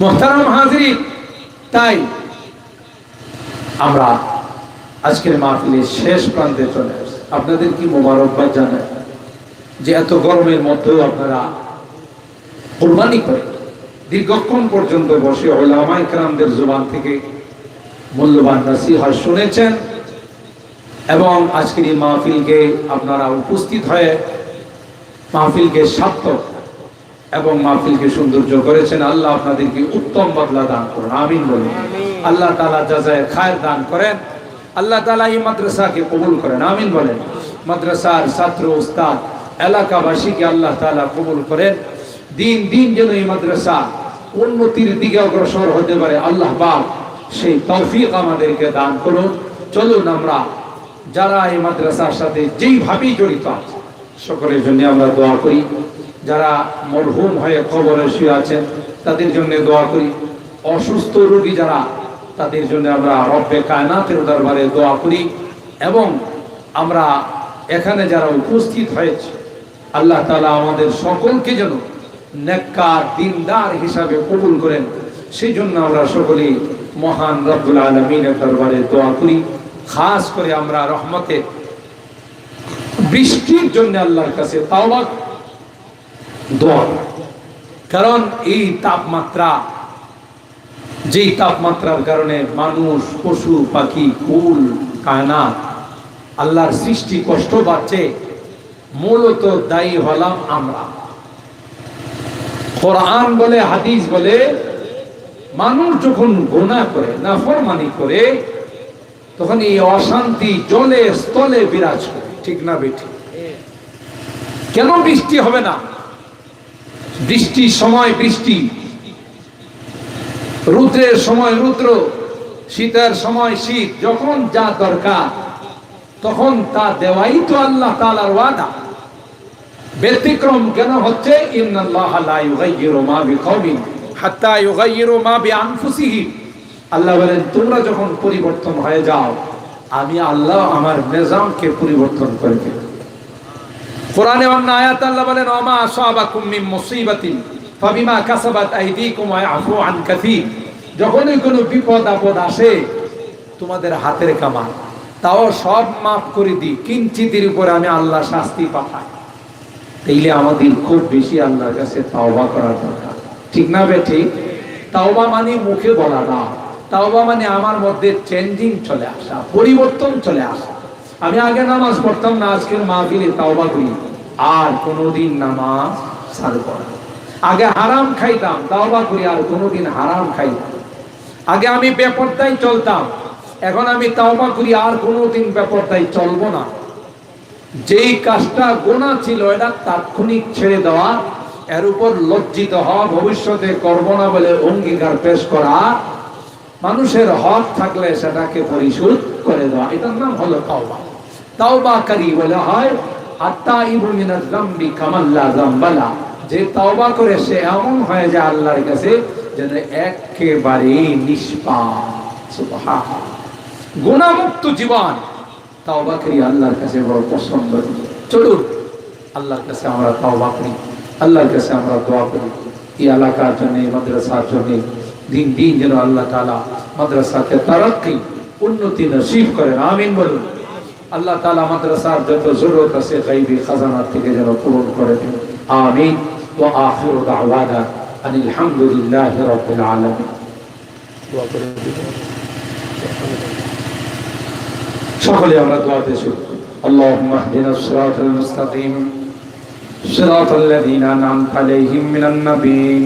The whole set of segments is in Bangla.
মোহতারাম হাজিরি, তাই আমরা আজকের মাহফিলের শেষ প্রান্তে চলে আপনাদের কি মোবারকবাদ জানাই? যে এত গরমের মধ্যেও আপনারা কোরবানি করে দীর্ঘক্ষণ পর্যন্ত বসে ওলামাই কালামদের জবান থেকে মূল্যবান নাসিহা শুনেছেন এবং আজকের এই মাহফিলকে আপনারা উপস্থিত হয়ে মাহফিলকে সার্থক এবং মাহফিলকে সৌন্দর্য করেছেন। আল্লাহ আপনাদেরকে উত্তম বদলা দান করুন। আমিন বলুন আল্লাহ তালা যাজায় খায়ের দান করেন। আল্লাহ তালা এই মাদ্রাসাকে কবুল করেন। আমিন বলেন। মাদ্রাসার ছাত্র উস্তাদ এলাকাবাসীকে আল্লাহ তালা কবুল করেন। দিন দিন যেন এই মাদ্রাসা উন্নতির দিকে অগ্রসর হতে পারে আল্লাহ পাক সেই তৌফিক আমাদেরকে দান করুন। চলুন আমরা যারা এই মাদ্রাসার সাথে যেইভাবেই জড়িত আছে সকলের জন্য আমরা দোয়া করি। যারা মরহুম হয়ে কবরে শুয়ে আছেন, তাদের জন্য দোয়া করি। অসুস্থ রোগী যারা, তাদের জন্য আমরা রব্বে কায়নাতের দরবারে দোয়া করি এবং আমরা এখানে যারা উপস্থিত হয়েছে, আল্লাহ তালা আমাদের সকলকে যেন নেককার, দিনদার হিসাবে কবুল করেন। সেই জন্য আমরা সকলেই মহান রব্বুল আলমিনের দরবারে দোয়া করি। খাস করে আমরা রহমতের বৃষ্টির জন্য আল্লাহর কাছে কারণ এই তাপমাত্রা, যেই তাপমাত্রার কারণে মানুষ, পশু, পাখি, ফুল, কায়নাত, আল্লাহর সৃষ্টি কষ্ট পাচ্ছে মূলত দায়ী হলাম আমরা। কোরআন বলে, হাদিস বলে, মানুষ যখন গোনা করে, নাফরমানি করে, তখন এই অশান্তি জলে স্থলে বিরাজ করে। ঠিক না বেঠি। কেন বৃষ্টি হবে না? বৃষ্টির সময় বৃষ্টি। রুদ্রের সময় রুদ্র শীতের সময় শীত যখন যা দরকার তখন তা দেওয়াই তো আল্লাহ তালার ওয়াদা। ব্যতিক্রম কেন হচ্ছে? আল্লাহ বলেন তোমরা যখন পরিবর্তন হয়ে যাও আমি আল্লাহ আমার নিজামকে পরিবর্তন করে দেব কোরআনে অন্য আয়াত আল্লাহ বলেন, ওমা আসাবাকুম মিন মুসিবাতিন ফাবিমা কাসাবাত আইদিকুম ওয়া আফু আন কাসীর। যখনই কোনো বিপদ আপদ আসে, তোমাদের হাতের কামান, তাও সব মাফ করে দিই। কিঞ্চিতের উপরে আমি আল্লাহ শাস্তি পাঠাই। তাইলে আমাদের খুব বেশি আল্লাহর কাছে তাওবা করার দরকার। ঠিক না বে ঠিক? তাওবা মানে মুখে বলা না। তাওবা মানে আমার মধ্যে চেঞ্জিং চলে আসা, পরিবর্তন চলে আসা। আমি আগে নামাজ পড়তাম না, আজকের মাহফিলে তাওবা করি। আর কোনোদিন নামাজ ছাড়ব না। আগে হারাম খাইতাম, তাওবা করি, আর কোনোদিন হারাম খাইতাম আগে আমি বেপরদায় চলতাম, এখন আমি তাওবা করি, আর কোনোদিন বেপরদায় চলবো না। যেই কাজটা গোনা ছিল, এটা তাৎক্ষণিক ছেড়ে দেওয়া, এর উপর লজ্জিত হওয়া ভবিষ্যতে করব না বলে অঙ্গীকার পেশ করা মানুষের হক থাকলে সেটাকে পরিশোধ করে দেওয়া। এটার নাম হলো তাওবা। তাওবাকারী বলে হয় আত্মা ইবুমিনাজ জামবি কামাল্লা জামবালা। যে তাওবা করে সে এমন হয়ে যায় আল্লাহর কাছে যেন একেবারে নিষ্পাপ। গুণামুক্ত জীবন তাওবা করি আল্লাহর কাছে বড় পছন্দ। চলুন, আল্লাহর কাছে আমরা তাওবা করি, আল্লাহর কাছে আমরা দোয়া করি। এই এলাকার জন্য মাদ্রাসার জন্য দিন দিন যেন আল্লাহ তালা মাদ্রাসাকে তারাক্কি উন্নতি নসিব করেন আমিন বলুন আল্লাহ তালা মাদ্রাসার যত জরুরত আছে গাইবি খাজানার থেকে যেন পূরণ করে দেন আমিন ও আখির দাওয়ানা আনিল হামদুলিল্লাহ রাব্বিল আলামিন দোয়া করে দিবেন সকলে আমরা দোয়াতে শুরু اللهم اهدنا الصراط المستقيم صراط الذين انعمت عليهم من النبيين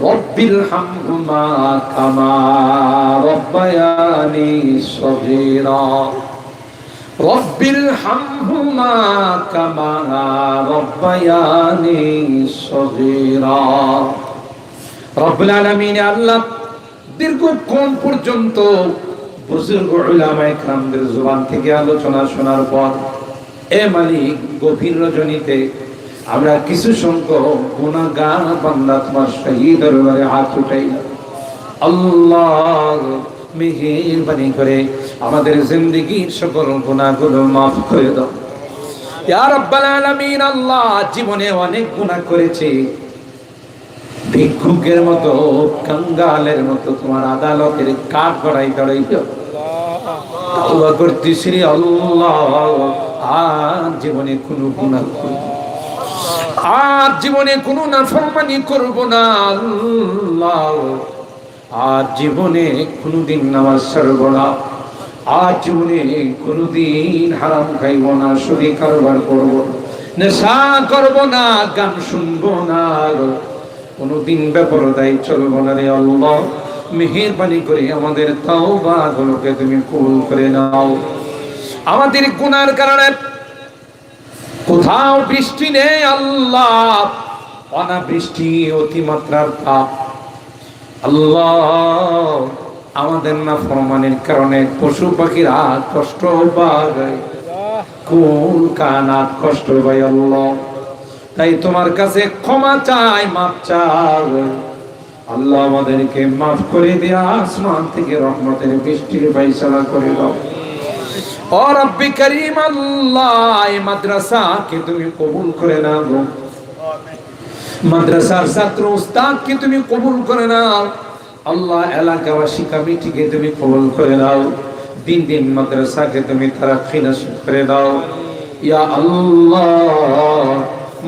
رب ارحمهما كما ربياني صغيرا رب ارحمهما كما ربياني صغيرا رب العالمين الله দীর্ঘক্ষণ পর্যন্ত বুজুর্গ উলামা ইকরামদের জবান থেকে আলোচনা শোনার পর এ মালিক গভীর রজনীতে আমরা কিছু সংখ্যক গুণাগার বান্দা তোমার শহীদ দরবারে হাত উঠাই। আল্লাহ মেহেরবানি করে আমাদের জিন্দগির সকল গুণাগুলো মাফ করে দাও। আল্লাহ জীবনে অনেক গুনাহ করেছি। ভিক্ষুকের মতো, কাঙ্গালের মতো তোমার আদালতের কাঠ গড়াই গড়াই আল্লাহ করতেছি রে আল্লাহ আর জীবনে কোনো করব না। আর জীবনে কোনো নাফরমানি করব না, আল্লাহ। আর জীবনে কোনোদিন নামাজ ছাড়ব না, আর জীবনে কোনোদিন হারাম খাইব না শরীর কারবার করব নেশা করব না, গান শুনব না কোনোদিন বেপরদায় চলবো না রে আল্লাহ। মেহেরবানি করে আমাদের তাওবা গুলোকে তুমি কবুল করে নাও। আমাদের গুনার কারণে কোথাও বৃষ্টি নেই, আল্লাহ। অনাবৃষ্টি অতিমাত্রার তাপ। আল্লাহ, আমাদের না ফরমানের কারণে পশু পাখিরা কষ্ট কোন কানাত কষ্ট পায় আল্লাহ। তাই তোমার কাছে ক্ষমা চাই মাপ চাই। আল্লাহ আমাদেরকে মাফ করে দিয়ে আসমান থেকে রহমতের বৃষ্টির বাইসালা করে দাও। ও রব্বি করিম আল্লাহ, এই মাদ্রাসাকে তুমি কবুল করে নাও। মাদ্রাসার ছাত্র উস্তাদকে তুমি কবুল করে নাও। আল্লাহ এলাকাবাসী কমিটিকে তুমি কবুল করে নাও। দিন দিন মাদ্রাসাকে তুমি তারা নসিব করে দাও ইয়া আল্লাহ,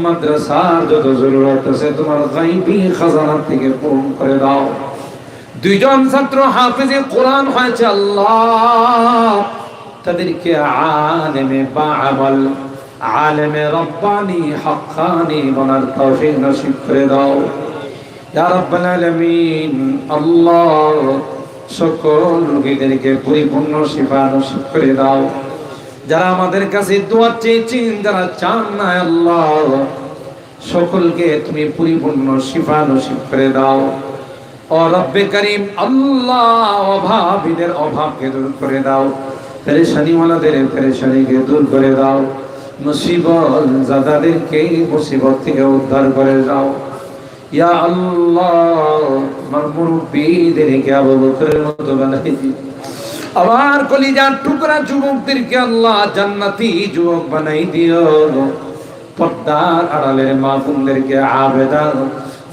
মাদ্রাসার যত জরুরত আছে তোমার গাইবি খাজানা থেকে পূরণ করে দাও দুইজন ছাত্র হাফেজে কোরআন হয়েছে আল্লাহ। তাদেরকে আলেমে বা আমল আলেমে রব্বানি হক্কানি বনার তৌফিক নসিব করে দাও ইয়া রাব্বাল আলামিন আল্লাহ সকল রোগীদেরকে পরিপূর্ণ শিফা নসিব করে দাও। যারা আমাদের কাছে দোয়া চেয়েছেন, যারা চান না আল্লাহ, সকলকে তুমি পরিপূর্ণ শিফা নসিব করে দাও। ও রব্বে করিম, আল্লাহ অভাবীদের অভাবকে দূর করে দাও। পেরেশানিওয়ালাদের পেরেশানিকে দূর করে দাও। মুসিবত জাদাদেরকে মুসিবত থেকে উদ্ধার করে দাও। ইয়া আল্লাহ, আমার মুরব্বীদেরকে আবু বকরের মতো বানাই আমার কলিজার টুকরা যুবকদেরকে আল্লাহ জান্নাতি যুবক বানাই দিও। পর্দার আড়ালের মাহফুমদেরকে আবেদা,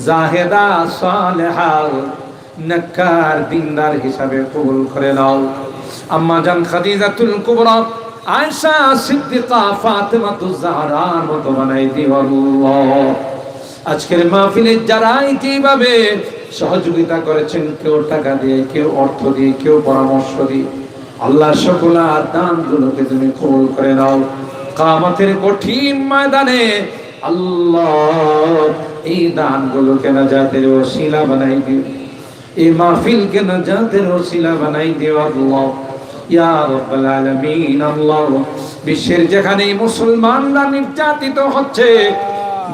জাহেদা, সালেহা নেককার দিনদার হিসাবে কবুল করে নাও। আম্মা জান খাদিজাতুল কুবরা, আয়েশা সিদ্দিকা ফাতেমাতুজ জাহরার মতো বানাই দিও আল্লাহ। আজকের মাহফিলে যারাই যেভাবে সহযোগিতা করেছেন, কেউ টাকা দিয়ে, কেউ অর্থ দিয়ে, কেউ পরামর্শ দিয়ে আল্লাহ সকল দান গুলোকে তুমি কবুল করে নাও। কামাতের কঠিন ময়দানে আল্লাহ এই দান গুলোকে না জাতের ওসিলা বানাই দিও। এই মাহফিলকে না জাতের ওসিলা বানাই দিও আল্লাহ? ইয়া রাব্বাল আলামিন, আল্লাহ বিশ্বের যেখানে মুসলমানরা নির্যাতিত হচ্ছে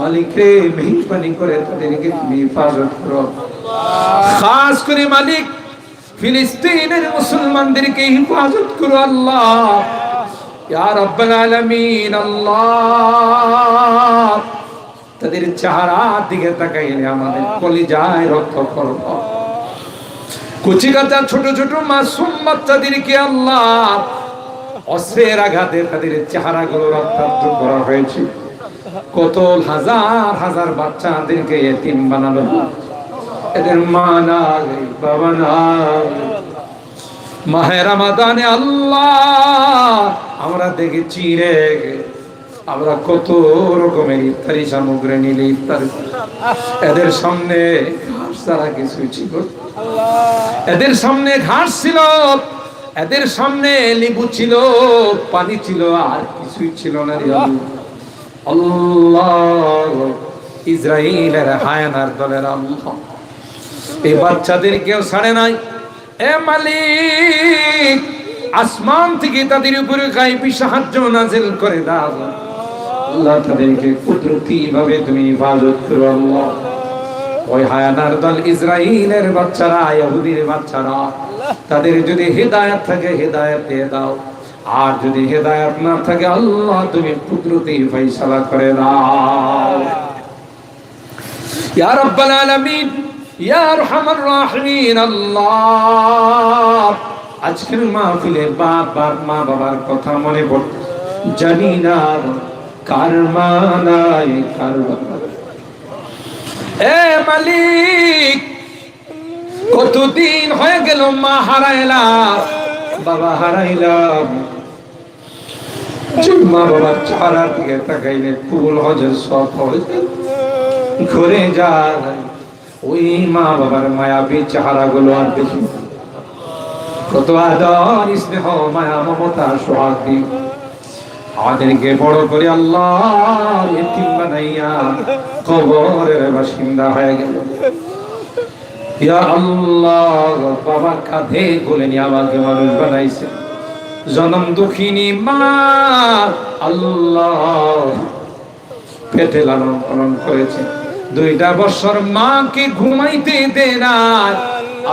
মালিক রে মেহরবানি করে তাদেরকে তুমি হেফাজত করো। খাস করে মালিক, ফিলিস্তিনের মুসলমানদেরকে হেফাজত করো আল্লাহ। ইয়া রাব্বাল আলামিন, আল্লাহ। তাদের চেহারার দিকে তাকাইলে আমাদের কলিজায় রক্ত করব কুচি কাঁচা, ছোট ছোট মাসুম বাচ্চাদেরকে আল্লাহ অস্ত্রের আঘাতে তাদের চেহারাগুলো রক্তাক্ত করা হয়েছে। কত হাজার হাজার বাচ্চাদেরকে এতিম বানালো। এদের মা নাই, বাবা নাই। মাহের রামাদানে আল্লাহ, আমরা দেখেছি রে। আমরা কত রকমের ইফতারি সামগ্রী নিলে ইফতার। এদের সামনে ছাড়া কিছু ছিল এদের সামনে ঘাস ছিল, এদের সামনে লেবু ছিল, পানি ছিল, আর কিছুই ছিল না আল্লাহ। ইসরায়েলের হায়ানার দলের আল্লাহ। এই বাচ্চাদের কেউ ছাড়ে নাই। এ মালিক, আসমান থেকে তাদের উপরে গাইবি সাহায্য নাজিল করে দাও। আল্লাহ তাদেরকে কুদরতি ভাবে তুমি ইবাদত করো, আল্লাহ। ওই হায়ানার দল ইসরাইলের বাচ্চারা, ইহুদির বাচ্চারা, তাদের যদি হেদায়েত থাকে, হেদায়েত দিয়ে দাও। আর যদি হেদায়েত না থাকে, আল্লাহ তুমি কুদরতি ফয়সালা করে দাও। ইয়া রাব্বাল আলামিন, ইয়া আরহামার রাহিমিন, আল্লাহ। আজকের মাহফিলে বাবার, মা বাবার কথা মনে পড়ছে জানি না কার মা নাই, কার বাবা এ মালিক, কতদিন হয়ে গেল মা হারাইলাম, বাবা হারাইলাম। মা বাবার চারা দিকে তাকাইলে ফুল হজর সব হয়ে ঘুরে যায়। ওই মা বাবার মায়াবী চেহারা গুলো আর দেখি কত আদর, স্নেহ, মায়া, মমতা, সোহাগ দিই আমাদেরকে বড় করে আল্লাহ বানাইয়া কবরের বাসিন্দা হয়ে গেল। ইয়া আল্লাহ আমাকে জনম মা, আল্লাহ লালন পালন করেছে। দুইটা বছর মাকে ঘুমাইতে দে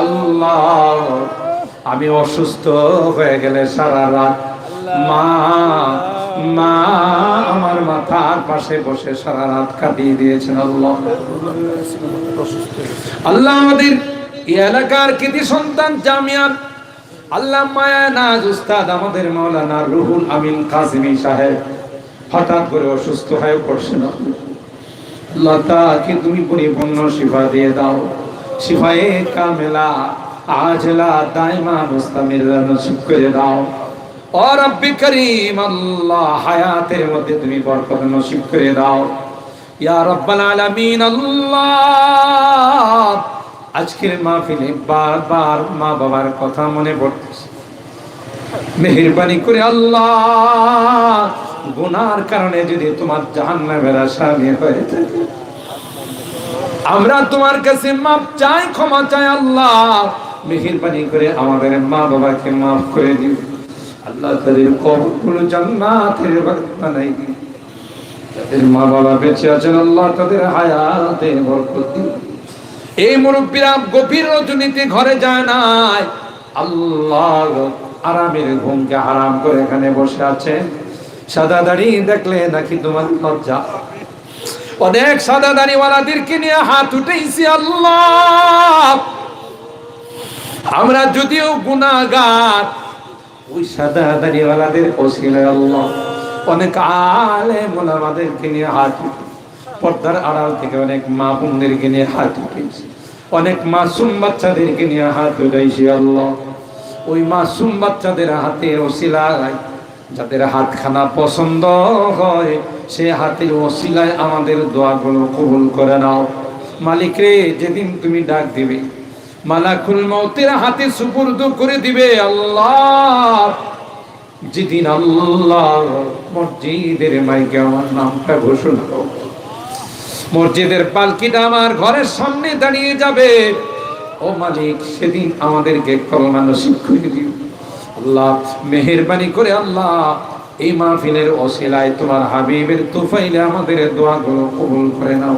আল্লাহ, আমি অসুস্থ হয়ে গেলে সারা রাত মা মা, আমার মাথার পাশে বসে সারা রাত কাটিয়ে দিয়েছেন আল্লাহ। আল্লাহ আমাদের এলাকার কৃতি সন্তান জামিয়ার আল্লাহ মায়া নাজ উস্তাদ আমাদের মাওলানা রুহুল আমিন কাসিমি সাহেব, হঠাৎ করে অসুস্থ হয়ে পড়ছেন লতাকে তুমি পরিপূর্ণ শিফা দিয়ে দাও। শিফায়ে কামেলা, আজলা, দাইমা মুস্তামির নসিব করে দাও। ও রব্বি করিম, আল্লাহ হায়াতের মধ্যে তুমি বরকত নসিব করে দাও। ইয়া আজকের মাহফিলে বারবার মা বাবার কথা মনে পড়তেছে। মেহেরবানি করে আল্লাহ, গুনার কারণে যদি তোমার জাহান্নামের আসামি হয়ে থাকে। আমরা তোমার কাছে মাপ চাই, ক্ষমা চাই, আল্লাহ, মেহেরবানি করে আমাদের মা বাবাকে মাফ করে দিও। এই মুরব্বীরা গভীর ঘরে যায় নাই। আল্লাহ আরামের ঘুমকে হারাম করে এখানে বসে আছেন। সাদা দাড়ি দেখলে নাকি তোমার লজ্জা। অনেক সাদা দাড়িওয়ালাদেরকে নিয়ে হাত উঠেছি আল্লাহ। আমরা যদিও গুনাগার ওই সাদা দাড়িওয়ালাদের ওসিলায় আল্লাহ। অনেক আলে মোলামাদেরকে নিয়ে হাত পর্দার আড়াল থেকে অনেক মা বোনদেরকে নিয়ে হাত উঠেছি। অনেক মাসুম বাচ্চাদেরকে নিয়ে হাত উঠাইছি আল্লাহ। ওই মাসুম বাচ্চাদের হাতের ওসিলায়, যাদের হাতখানা পছন্দ হয়, সে হাতের ওসিলায় আমাদের দোয়াগুলো কবুল করে নাও। মালিক রে, যেদিন তুমি ডাক দিবে মালাকুল মৌতের হাতে সুপুর্দ করে দিবে, আল্লাহ। যেদিন আল্লাহ মসজিদের মাইকে আমার নামটা ঘোষণা মসজিদের পালকিটা আমার ঘরের সামনে দাঁড়িয়ে যাবে, ও মালিক, সেদিন আমাদেরকে কলমা নসিব করে দিও। আল্লাহ, মেহেরবানি করে আল্লাহ, এই মাহফিলের ওসিলায় তোমার হাবিবের তুফাইলে আমাদের দোয়াগুলো কবুল করে নাও।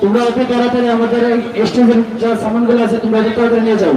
তোমরা অতি তাড়াতাড়ি আমাদের এই স্টেজের যা সামানগুলো আছে তোমরা অতি তাড়াতাড়ি নিয়ে যাও।